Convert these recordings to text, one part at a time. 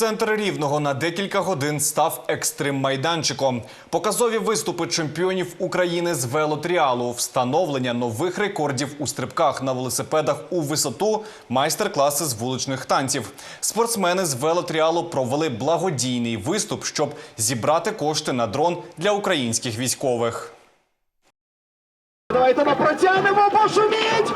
Центр рівного на декілька годин став екстрим-майданчиком. Показові виступи чемпіонів України з велотріалу, встановлення нових рекордів у стрибках на велосипедах у висоту, майстер-класи з вуличних танців. Спортсмени з велотріалу провели благодійний виступ, щоб зібрати кошти на дрон для українських військових. Давайте ми протягнемо, пошуміть!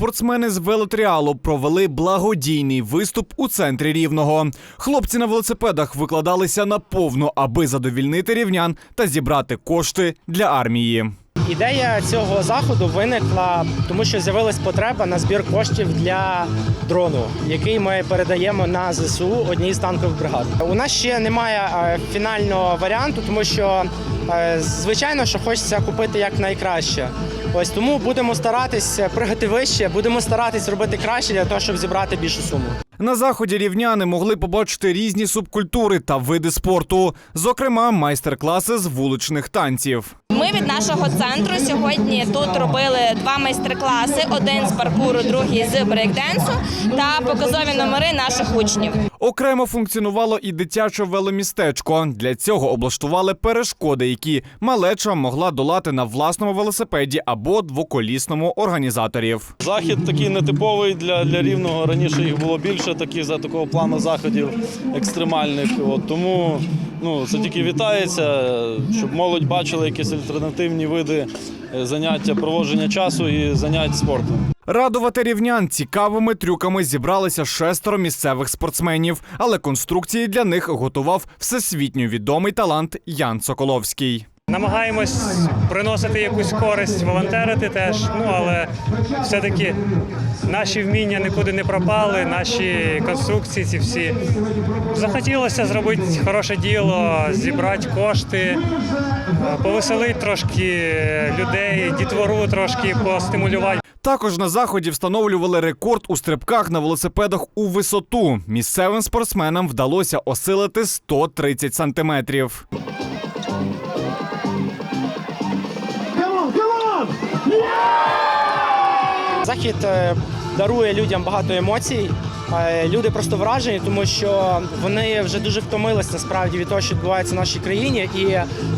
Спортсмени з велотріалу провели благодійний виступ у центрі рівного. Хлопці на велосипедах викладалися на повну, аби задовільнити рівнян та зібрати кошти для армії. Ідея цього заходу виникла, тому що з'явилась потреба на збір коштів для дрону, який ми передаємо на ЗСУ одній з танкових бригад. У нас ще немає е, фінального варіанту, тому що е, звичайно, що хочеться купити як найкраще. Ось тому будемо старатись пригати вище, будемо старатись робити краще для того, щоб зібрати більшу суму. На заході рівняни могли побачити різні субкультури та види спорту, зокрема майстер-класи з вуличних танців. Ми від нашого центру сьогодні тут робили два майстер-класи: один з паркуру, другий з брейкденсу та показові номери наших учнів. Окремо функціонувало і дитяче веломістечко. Для цього облаштували перешкоди, які малеча могла долати на власному велосипеді або двоколісному організаторів. Захід такий нетиповий для, для рівного. Раніше їх було більше таких за такого плану заходів екстремальних. От, тому ну, це тільки вітається, щоб молодь бачила якісь альтернативні види е, заняття, проводження часу і занять спортом. Радувати рівнян цікавими трюками зібралися шестеро місцевих спортсменів, але конструкції для них готував всесвітньо відомий талант Ян Соколовський. Намагаємось приносити якусь користь, волонтерити теж. Ну але все-таки наші вміння нікуди не пропали, наші конструкції ці всі. Захотілося зробити хороше діло, зібрати кошти, повеселити трошки людей, дітвору трошки постимулювати. Також на заході встановлювали рекорд у стрибках на велосипедах у висоту. Місцевим спортсменам вдалося осилити 130 сантиметрів. Захід е, дарує людям багато емоцій. Е, Люди просто вражені, тому що вони вже дуже втомились насправді від того, що відбувається в нашій країні. І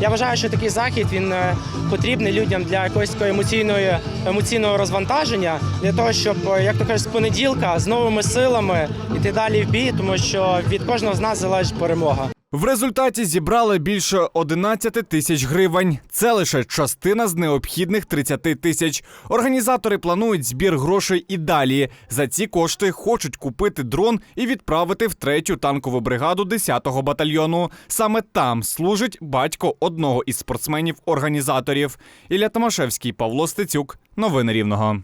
я вважаю, що такий захід він е, потрібний людям для якоїсь такої емоційної емоційного розвантаження, для того, щоб, як то кажуть, з понеділка з новими силами йти далі в бій, тому що від кожного з нас залежить перемога. В результаті зібрали більше 11 тисяч гривень. Це лише частина з необхідних 30 тисяч. Організатори планують збір грошей і далі. За ці кошти хочуть купити дрон і відправити в третю танкову бригаду 10-го батальйону. Саме там служить батько одного із спортсменів-організаторів. Ілля Томашевський, Павло Стецюк. Новини Рівного.